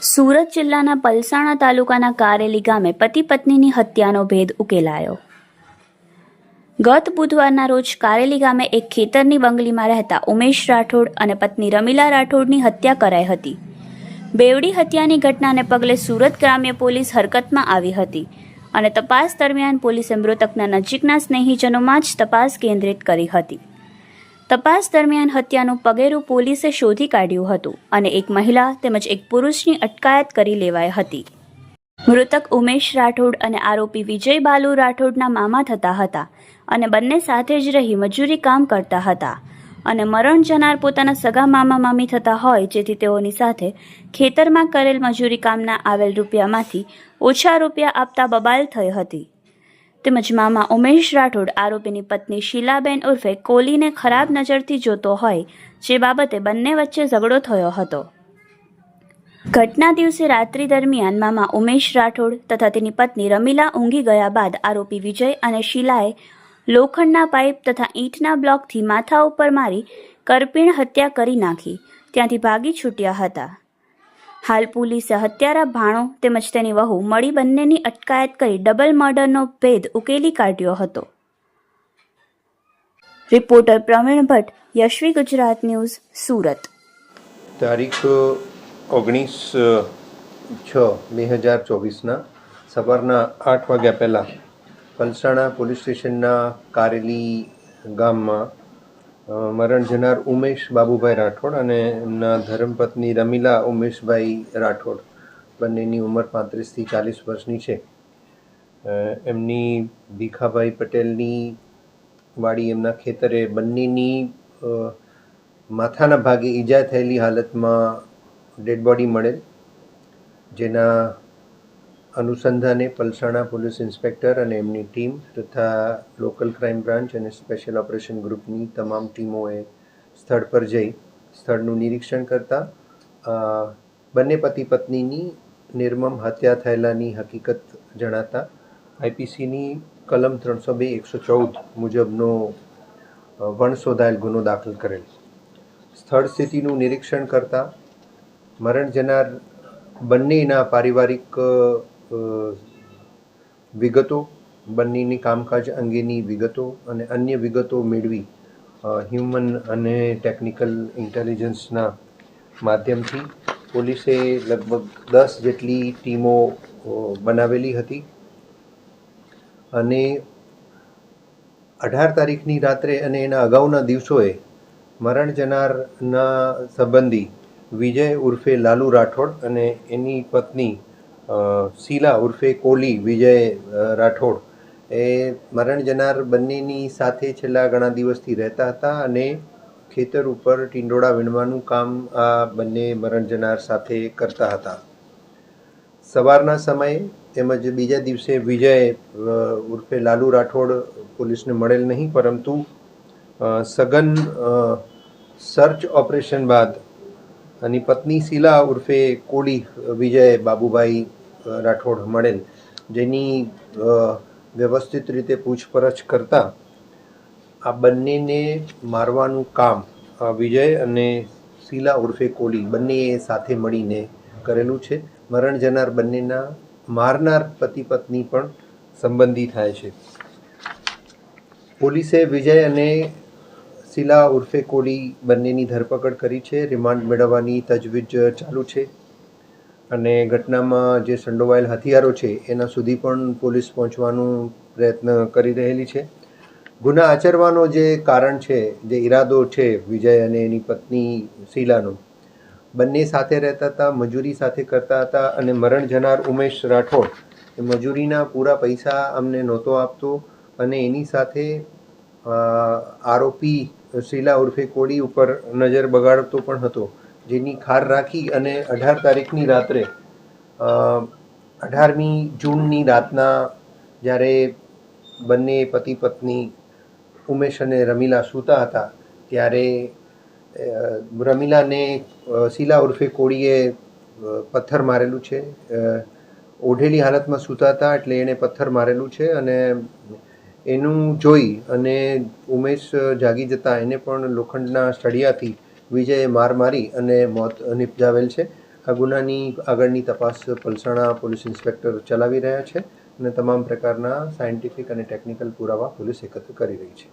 સુરત જિલ્લાના પલસાણા તાલુકાના કારેલી ગામે પતિ પત્નીની હત્યાનો ભેદ ઉકેલાયો. ગત બુધવારના રોજ કારેલી ગામે એક ખેતરની બંગલીમાં રહેતા ઉમેશ રાઠોડ અને પત્ની રમીલા રાઠોડની હત્યા કરાઈ હતી. બેવડી હત્યાની ઘટનાને પગલે સુરત ગ્રામ્ય પોલીસ હરકતમાં આવી હતી. અને તપાસ દરમિયાન પોલીસે મૃતકના નજીકના સ્નેહીજનોમાં જ તપાસ કેન્દ્રિત કરી હતી. તપાસ દરમિયાન હત્યાનું પગેરું પોલીસે શોધી કાઢ્યું હતું અને એક મહિલા તેમજ એક પુરુષની અટકાયત કરી લેવાઈ હતી. મૃતક ઉમેશ રાઠોડ અને આરોપી વિજય બાલુ રાઠોડના મામા થતા હતા અને બંને સાથે જ રહી મજૂરી કામ કરતા હતા. અને મરણ જનાર પોતાના સગા મામા મામી થતા હોય, જેથી તેઓની સાથે ખેતરમાં કરેલ મજૂરી કામના આવેલ રૂપિયામાંથી ઓછા રૂપિયા આપતા બબાલ થઈ હતી. તેમજ મામા ઉમેશ રાઠોડ આરોપીની પત્ની શીલાબેન ઉર્ફે કોલીને ખરાબ નજરથી જોતો હોય, જે બાબતે બંને વચ્ચે ઝઘડો થયો હતો. ઘટના દિવસે રાત્રિ દરમિયાન મામા ઉમેશ રાઠોડ તથા તેની પત્ની રમીલા ઊંઘી ગયા બાદ આરોપી વિજય અને શીલાએ લોખંડના પાઇપ તથા ઈંટના બ્લોકથી માથા ઉપર મારી કરપીણ હત્યા કરી નાખી. ત્યાંથી ભાગી છૂટ્યા હતા. હાલ પોલીસે હત્યારા ભાણો તેમજ તેની વહુ મળી બંનેની અટકાયત કરી ડબલ મર્ડરનો ભેદ ઉકેલી કાઢ્યો હતો. Reporter Praveen Bhatt, Yashvi Gujarat news, Surat. તારીખ, ઓગણીસ, છ, બે હજાર ચોવીસના સવારના આઠ વાગ્યા પહેલાં પલસાણા પોલીસ સ્ટેશનના કારેલી ગામમાં મરણ જનાર ઉમેશ બાબુભાઈ રાઠોડ અને એમના ધર્મપત્ની રમીલા ઉમેશભાઈ રાઠોડ બંનેની ઉંમર પાંત્રીસથી ચાલીસ વર્ષની છે. એમની ભીખાભાઈ પટેલની વાડી એમના ખેતરે બંનેની માથાના ભાગે ઈજા થયેલી હાલતમાં ડેડ બોડી મળેલ, જેના અનુસંધાને પલસાણા પોલીસ ઇન્સ્પેક્ટર અને એમની ટીમ તથા લોકલ ક્રાઇમ બ્રાન્ચ અને સ્પેશિયલ ઓપરેશન ગ્રુપની તમામ ટીમોએ સ્થળ પર જઈ સ્થળનું નિરીક્ષણ કરતા બંને પતિ પત્નીની નિર્મમ હત્યા થયેલાની હકીકત જણાતા, આઈપીસીની કલમ ત્રણસો બે એકસો ચૌદ મુજબનો વણ શોધાયેલ ગુનો દાખલ કરેલ. સ્થળ સ્થિતિનું નિરીક્ષણ કરતા, મરણ જનાર બંનેના પારિવારિક વિગતો બંનેની કામકાજ અંગેની વિગતો અને અન્ય વિગતો મેળવી હ્યુમન અને ટેકનિકલ ઇન્ટેલિજન્સના માધ્યમથી પોલીસે લગભગ દસ જેટલી ટીમો બનાવેલી હતી. અને અઢાર તારીખની રાત્રે અને એના અગાઉના દિવસોએ મરણ જનારના સંબંધી વિજય ઉર્ફે લાલુ રાઠોડ અને એની પત્ની શીલા ઉર્ફે કોલી વિજય રાઠોડ એ મરણ જનાર બંનેની સાથે છેલ્લા ઘણા દિવસથી રહેતા હતા અને ખેતર ઉપર ટીંડોળા વીણવાનું કામ આ બંને મરણ જનાર સાથે કરતા હતા. સવારના સમયે તેમજ બીજા દિવસે વિજય ઉર્ફે લાલુ રાઠોડ પોલીસને મળેલ નહીં, પરંતુ સઘન સર્ચ ઓપરેશન બાદ અને પત્ની શીલા ઉર્ફે કોળી વિજય, બાબુભાઈ રાઠોડ મળેલ, જેની વ્યવસ્થિત રીતે પૂછપરછ કરતા આ બંનેને મારવાનું કામ વિજય અને શીલા ઉર્ફે કોલી બંનેએ સાથે મળીને કરેલું છે. મરણ જનાર બંનેના મારનાર પતિ પત્ની પણ સંબંધી થાય છે. પોલીસે વિજય અને શીલા ઉર્ફે કોલી બંનેની ધરપકડ કરી છે. રિમાન્ડ મેળવવાની તજવીજ ચાલુ છે. અને ઘટનામાં જે સંડોવાયેલ હથિયારો છે, એના સુધી પણ પોલીસ પહોંચવાનું પ્રયત્ન કરી રહેલી છે. ગુના આચરવાનો જે કારણ છે, જે ઈરાદો છે વિજય અને એની પત્ની શીલાનો, બંને સાથે રહેતા હતા, મજૂરી સાથે કરતા હતા અને મરણ જનાર ઉમેશ રાઠોડ, એ મજૂરીના પૂરા પૈસા અમને નહોતો આપતો અને એની સાથે આરોપી શીલા ઉર્ફે કોળી ઉપર નજર બગાડતો પણ હતો. જેની ખાર રાખી અને અઢાર તારીખની રાત્રે અઢારમી જૂનની રાતના જ્યારે બંને પતિ પત્ની ઉમેશ અને રમીલા સૂતા હતા, ત્યારે રમીલાને શીલા ઉર્ફે કોળીએ પથ્થર મારેલું છે. ઓઢેલી હાલતમાં સૂતા હતા એટલે એણે પથ્થર મારેલું છે અને એનું જોઈ અને ઉમેશ જાગી જતા એને પણ લોખંડના સળિયાથી વિજયે માર મારી અને મોત નિપજાવેલ છે. આ ગુનાની આગળની તપાસ પલસાણા પોલીસ ઇન્સ્પેક્ટર ચલાવી રહ્યા છે અને તમામ પ્રકારના સાયન્ટિફિક અને ટેકનિકલ પુરાવા પોલીસ એકત્ર કરી રહી છે.